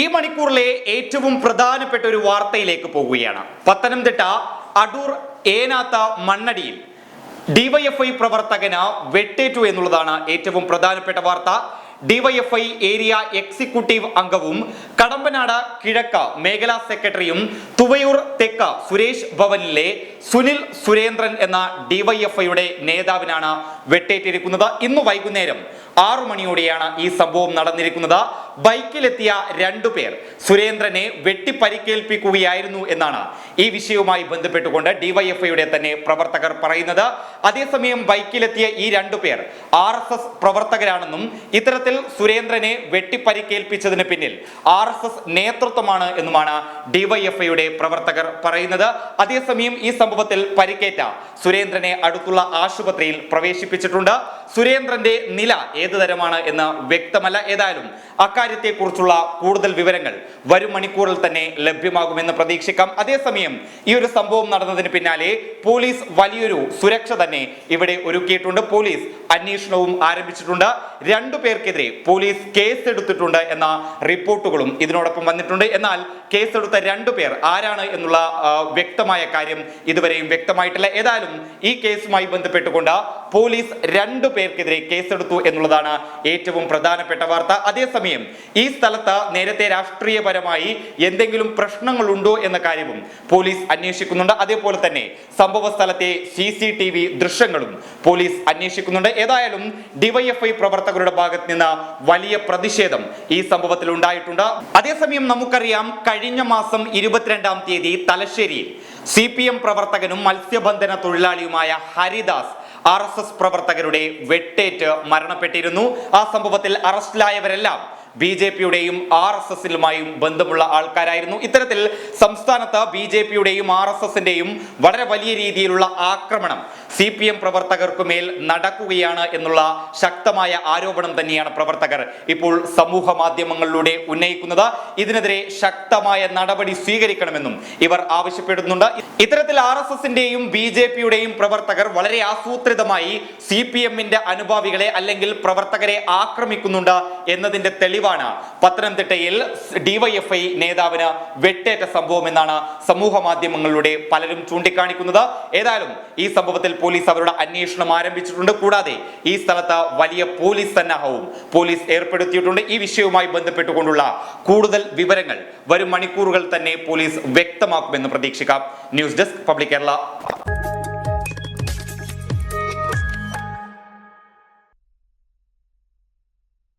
ഈ മണിക്കൂറിലെ ഏറ്റവും പ്രധാനപ്പെട്ട ഒരു വാർത്തയിലേക്ക് പോവുകയാണ് പത്തനംതിട്ട അടൂർ ഏനാത്ത മണ്ണടിയിൽ ഡിവൈഎഫ്ഐ പ്രവർത്തകന് വെട്ടേറ്റു എന്നുള്ളതാണ് ഏറ്റവും പ്രധാനപ്പെട്ട വാർത്ത. ഡിവൈഎഫ്ഐ ഏരിയ എക്സിക്യൂട്ടീവ് അംഗവും കടമ്പനാട് കിഴക്ക മേഖലാ സെക്രട്ടറിയും തുവയൂർ തെക്ക സുരേഷ് ഭവനിലെ സുനിൽ സുരേന്ദ്രൻ എന്ന ഡിവൈഎഫ്ഐയുടെ നേതാവിനാണ് വെട്ടേറ്റിരിക്കുന്നത്. ഇന്ന് വൈകുന്നേരം ആറു മണിയോടെയാണ് ഈ സംഭവം നടന്നിരിക്കുന്നത്. ബൈക്കിലെത്തിയ രണ്ടുപേർ സുരേന്ദ്രനെ വെട്ടിപ്പരിക്കേൽപ്പിക്കുകയായിരുന്നു എന്നാണ് ഈ വിഷയവുമായി ബന്ധപ്പെട്ടുകൊണ്ട് ഡിവൈഎഫ്ഐയുടെ തന്നെ പ്രവർത്തകർ പറയുന്നത്. അതേസമയം ബൈക്കിലെത്തിയ ഈ രണ്ടുപേർ ആർ എസ് എസ് പ്രവർത്തകരാണെന്നും ഇത്തരത്തിൽ സുരേന്ദ്രനെ വെട്ടിപ്പരിക്കേൽപ്പിച്ചതിന് പിന്നിൽ ആർ എസ് എസ് നേതൃത്വമാണ് എന്നുമാണ് ഡിവൈഎഫ്ഐയുടെ പ്രവർത്തകർ പറയുന്നത്. അതേസമയം ഈ സംഭവത്തിൽ പരിക്കേറ്റ സുരേന്ദ്രനെ അടുത്തുള്ള ആശുപത്രിയിൽ പ്രവേശിപ്പിച്ചിട്ടുണ്ട്. സുരേന്ദ്രന്റെ നില ഏത് തരമാണ് എന്ന് വ്യക്തമല്ല. ഏതായാലും അക്കാര്യത്തെക്കുറിച്ചുള്ള കൂടുതൽ വിവരങ്ങൾ വരും മണിക്കൂറിൽ തന്നെ ലഭ്യമാകുമെന്ന് പ്രതീക്ഷിക്കാം. അതേസമയം ഈ ഒരു സംഭവം നടന്നതിന് പിന്നാലെ പോലീസ് വലിയൊരു സുരക്ഷ തന്നെ ഇവിടെ ഒരുക്കിയിട്ടുണ്ട്. പോലീസ് അന്വേഷണവും ആരംഭിച്ചിട്ടുണ്ട്. രണ്ടു പേർക്കെതിരെ പോലീസ് കേസെടുത്തിട്ടുണ്ട് എന്ന റിപ്പോർട്ടുകളും ഇതിനോടൊപ്പം വന്നിട്ടുണ്ട്. എന്നാൽ കേസെടുത്ത രണ്ടു പേർ ആരാണ് എന്നുള്ള വ്യക്തമായ കാര്യം ഇതുവരെയും വ്യക്തമായിട്ടില്ല. ഏതായാലും ഈ കേസുമായി ബന്ധപ്പെട്ടുകൊണ്ട് പോലീസ് രണ്ടു പേർക്കെതിരെ കേസെടുത്തു എന്നുള്ളതാണ് ഏറ്റവും പ്രധാനപ്പെട്ട വാർത്ത. അതേസമയം ഈ സ്ഥലത്ത് നേരത്തെ രാഷ്ട്രീയപരമായി എന്തെങ്കിലും പ്രശ്നങ്ങളുണ്ടോ എന്ന കാര്യവും പോലീസ് അന്വേഷിക്കുന്നുണ്ട്. അതേപോലെ തന്നെ സംഭവ സ്ഥലത്തെ സി സി ടി വി ദൃശ്യങ്ങളും പോലീസ് അന്വേഷിക്കുന്നുണ്ട്. ഏതായാലും ഡിവൈഎഫ്ഐ പ്രവർത്തകരുടെ ഭാഗത്ത് നിന്ന് വലിയ പ്രതിഷേധം ഈ സംഭവത്തിൽ ഉണ്ടായിട്ടുണ്ട്. അതേസമയം നമുക്കറിയാം കഴിഞ്ഞ മാസം ഇരുപത്തിരണ്ടാം തീയതി തലശ്ശേരിയിൽ സി പി എം പ്രവർത്തകനും മത്സ്യബന്ധന തൊഴിലാളിയുമായ ഹരിദാസ് ആർ പ്രവർത്തകരുടെ വെട്ടേറ്റ് മരണപ്പെട്ടിരുന്നു. ആ സംഭവത്തിൽ അറസ്റ്റിലായവരെല്ലാം ബി ജെ പിയുടെയും ആർ എസ് എസിലുമായും ബന്ധമുള്ള ആൾക്കാരായിരുന്നു. ഇത്തരത്തിൽ സംസ്ഥാനത്ത് ബി ജെ പിയുടെയും ആർ എസ് എസിന്റെയും വളരെ വലിയ രീതിയിലുള്ള ആക്രമണം സി പി എം പ്രവർത്തകർക്കു മേൽ നടക്കുകയാണ് എന്നുള്ള ശക്തമായ ആരോപണം തന്നെയാണ് പ്രവർത്തകർ ഇപ്പോൾ സമൂഹ മാധ്യമങ്ങളിലൂടെ ഉന്നയിക്കുന്നത്. ഇതിനെതിരെ ശക്തമായ നടപടി സ്വീകരിക്കണമെന്നും ഇവർ ആവശ്യപ്പെടുന്നുണ്ട്. ഇത്തരത്തിൽ ആർ എസ് എസിന്റെയും ബി ജെ പിയുടെയും പ്രവർത്തകർ വളരെ ആസൂത്രിതമായി സി പി എമ്മിന്റെ അനുഭാവികളെ അല്ലെങ്കിൽ പ്രവർത്തകരെ ആക്രമിക്കുന്നുണ്ട് എന്നതിന്റെ തെളിവാണ്. പത്തനംതിട്ടയിൽ ഡിവൈഎഫ്ഐ നേതാവിന് വെട്ടേറ്റ സംഭവം എന്നാണ് സമൂഹ മാധ്യമങ്ങളിലൂടെ പലരും ചൂണ്ടിക്കാണിക്കുന്നത്. ഏതായാലും ഈ സംഭവത്തിൽ പോലീസ് അവരുടെ അന്വേഷണം ആരംഭിച്ചിട്ടുണ്ട്. കൂടാതെ ഈ സ്ഥലത്ത് വലിയ പോലീസ് സന്നാഹവും പോലീസ് ഏർപ്പെടുത്തിയിട്ടുണ്ട്. ഈ വിഷയവുമായി ബന്ധപ്പെട്ടുകൊണ്ടുള്ള കൂടുതൽ വിവരങ്ങൾ വരും മണിക്കൂറുകൾ തന്നെ പോലീസ് വ്യക്തമാക്കുമെന്ന് പ്രതീക്ഷിക്കാം. News desk public Kerala.